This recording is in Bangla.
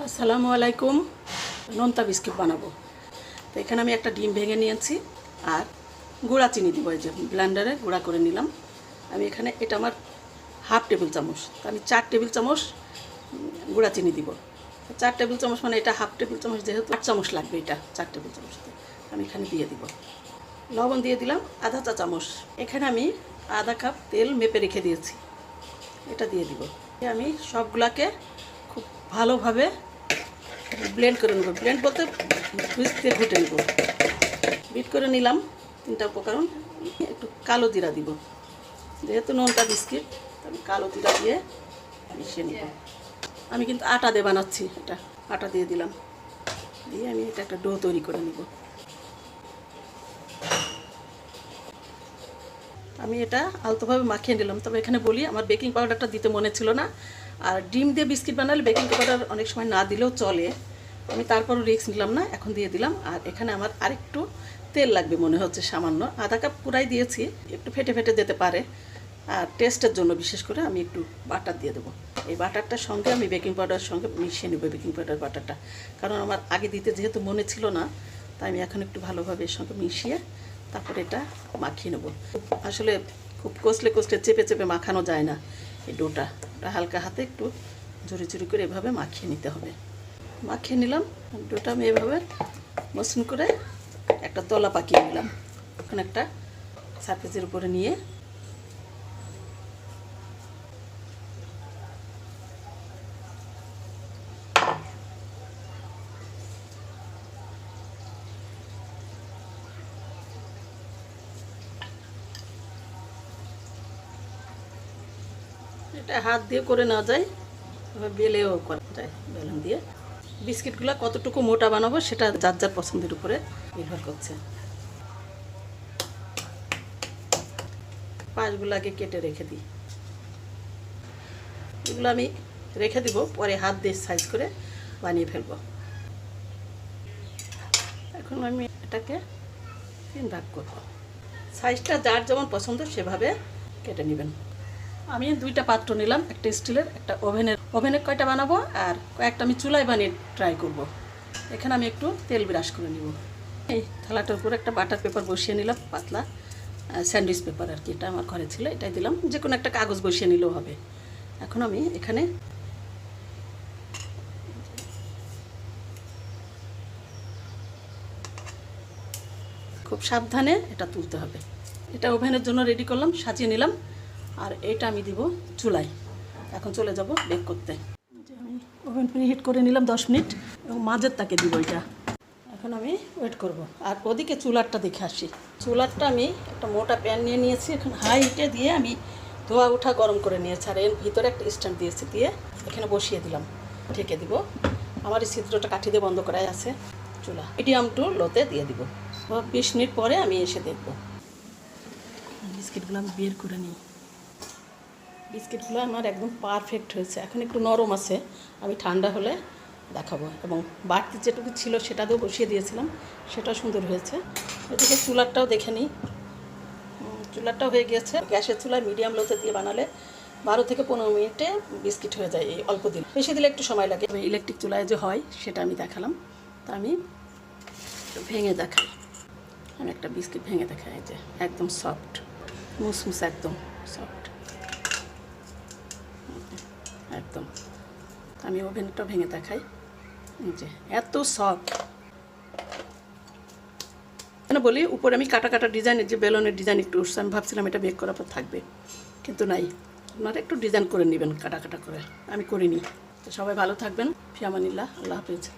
আসসালামু আলাইকুম। নোনতা বিস্কিট বানাবো। তো এখানে আমি একটা ডিম ভেঙে নিয়েছি আর গুঁড়া চিনি দিব এই যে ব্লেন্ডারে গুঁড়া করে নিলাম। আমি এখানে, এটা আমার হাফ টেবিল চামচ। তো আমি চার টেবিল চামচ গুঁড়া চিনি দিব। চার টেবিল চামচ মানে এটা হাফ টেবিল চামচ যেহেতু, আট চামচ লাগবে এটা চার টেবিল চামচ আমি এখানে দিয়ে দিব। লবণ দিয়ে দিলাম আধা চা চামচ। এখানে আমি আধা কাপ তেল মেপে রেখে দিয়েছি। এটা দিয়ে দিব। আমি সবগুলাকে ভালোভাবে ব্লেন্ড করে নেব। ব্লেন্ড বলতে হুইস্কে ঘুটে নেব। বিট করে নিলাম তিনটা উপকরণ। একটু কালো জিরা দিব। যেহেতু নোনটা বিস্কিট আমি কালো জিরা দিয়ে মিশিয়ে নিব। আমি কিন্তু আটা দিয়ে বানাচ্ছি এটা। আটা দিয়ে দিলাম। দিয়ে আমি এটা একটা ডো তৈরি করে নিব। আমি এটা আলতোভাবে মাখিয়ে নিলাম। তবে এখানে বলি, আমার বেকিং পাউডারটা দিতে মনে ছিল না। আর ডিম দিয়ে বিস্কিট বানালে বেকিং পাউডার অনেক সময় না দিলেও চলে। আমি তারপর রিস্ক নিলাম না, এখন দিয়ে দিলাম। আর এখানে আমার আরেকটু তেল লাগবে মনে হচ্ছে, সামান্য। আধা কাপ পুরাই দিয়েছি, একটু ফেটে ফেটে যেতে পারে। আর টেস্টের জন্য বিশেষ করে আমি একটু বাটার দিয়ে দেবো। এই বাটারটার সঙ্গে আমি বেকিং পাউডারের সঙ্গে মিশিয়ে নেব বেকিং পাউডার বাটারটা কারণ আমার আগে দিতে যেহেতু মনে ছিল না, তাই আমি এখন একটু ভালোভাবে এর সঙ্গে মিশিয়ে তারপর এটা মাখিয়ে নেব। আসলে খুব কষলে কষলে চেপে চেপে মাখানো যায় না এই ডোটা। ওটা হালকা হাতে একটু ঝুড়ি ঝুড়ি করে এভাবে মাখিয়ে নিতে হবে। মাখিয়ে নিলাম ডোটা আমি এভাবে মসৃণ করে একটা তলা পাকিয়ে নিলাম। এখন একটা সার্ফেসের উপরে নিয়ে এটা হাত দিয়ে করে নেওয়া যায় বেলেও করা যায়, বেলুন দিয়ে। বিস্কিটগুলো কতটুকু মোটা বানাবো সেটা যার যার পছন্দের উপরে নির্ভর করছে। পাঁচগুলো আগে কেটে রেখে দিই। এগুলো আমি রেখে দিব, পরে হাত দিয়ে সাইজ করে বানিয়ে ফেলব। এখন আমি এটাকে তিন ভাগ করব। সাইজটা যার যেমন পছন্দ সেভাবে কেটে নেবেন। আমি দুইটা পাত্র নিলাম, একটা স্টিলের, একটা ওভেনের। ওভেনে কয়টা বানাবো আর কয়েকটা আমি চুলায় বানিয়ে ট্রাই করব। এখানে আমি একটু তেল ব্রাশ করে নিব। এই থালাটার উপর একটা বাটার পেপার বসিয়ে নিলাম, পাতলা স্যান্ডউইচ পেপার আর কি, এটা আমার ঘরে ছিল, এটাই দিলাম। যে কোনো একটা কাগজ বসিয়ে নিলেও হবে। এখন আমি এখানে খুব সাবধানে এটা তুলতে হবে। এটা ওভেনের জন্য রেডি করলাম, সাজিয়ে নিলাম। আর এটা আমি দিব চুলায়। এখন চলে যাব বেক করতে। আমি ওভেন হিট করে নিলাম দশ মিনিট এবং মাঝের তাকে দিব এটা। এখন আমি ওয়েট করব। আর ওদিকে চুলারটা দেখে আসি। চুলারটা আমি একটা মোটা প্যান নিয়ে নিয়েছি। এখন হাই হিটে দিয়ে আমি ধোয়া উঠা গরম করে নিয়েছি। আর এর ভিতরে একটা স্ট্যান্ড দিয়েছি দিয়ে এখানে বসিয়ে দিলাম। ঢেকে দিব। আমার এই ছিদ্রটা কাঠি দিয়ে বন্ধ করাই আছে চুলা। মিডিয়াম টু লোতে দিয়ে দিব। বিশ মিনিট পরে আমি এসে দেখব। বিস্কিটগুলো আমি বের করে নিই। বিস্কিটগুলো আমার একদম পারফেক্ট হয়েছে। এখন একটু নরম আছে, আমি ঠান্ডা হলে দেখাবো। এবং বাড়তি যেটুকু ছিল সেটাতেও বসিয়ে দিয়েছিলাম সেটা সুন্দর হয়েছে। এদিকে চুলারটাও দেখে নিই। চুলারটাও হয়ে গিয়েছে। গ্যাসের চুলায় মিডিয়াম লোতে দিয়ে বানালে বারো থেকে পনেরো মিনিটে বিস্কিট হয়ে যায় এই অল্প দিন। বেশি দিলে একটু সময় লাগে। ইলেকট্রিক চুলায় যে হয়, সেটা আমি দেখালাম। তা আমি ভেঙে দেখাই। আমি একটা বিস্কিট ভেঙে দেখাই যে একদম সফট মুসমুস একদম সফট একদম। আমি ওভেনটা ভেঙে দেখাই। যে, এত সফট কেন বলি, উপরে আমি কাটা কাটা ডিজাইনের যে বেলনের ডিজাইন একটু উঠছে, আমি ভাবছিলাম এটা বেক করার পর থাকবে। কিন্তু নাই। আপনারা একটু ডিজাইন করে নেবেন কাটা কাটা করে। আমি করিনি। তো সবাই ভালো থাকবেন। ফিয়ামানিল্লাহ, আল্লাহ হাফিজ।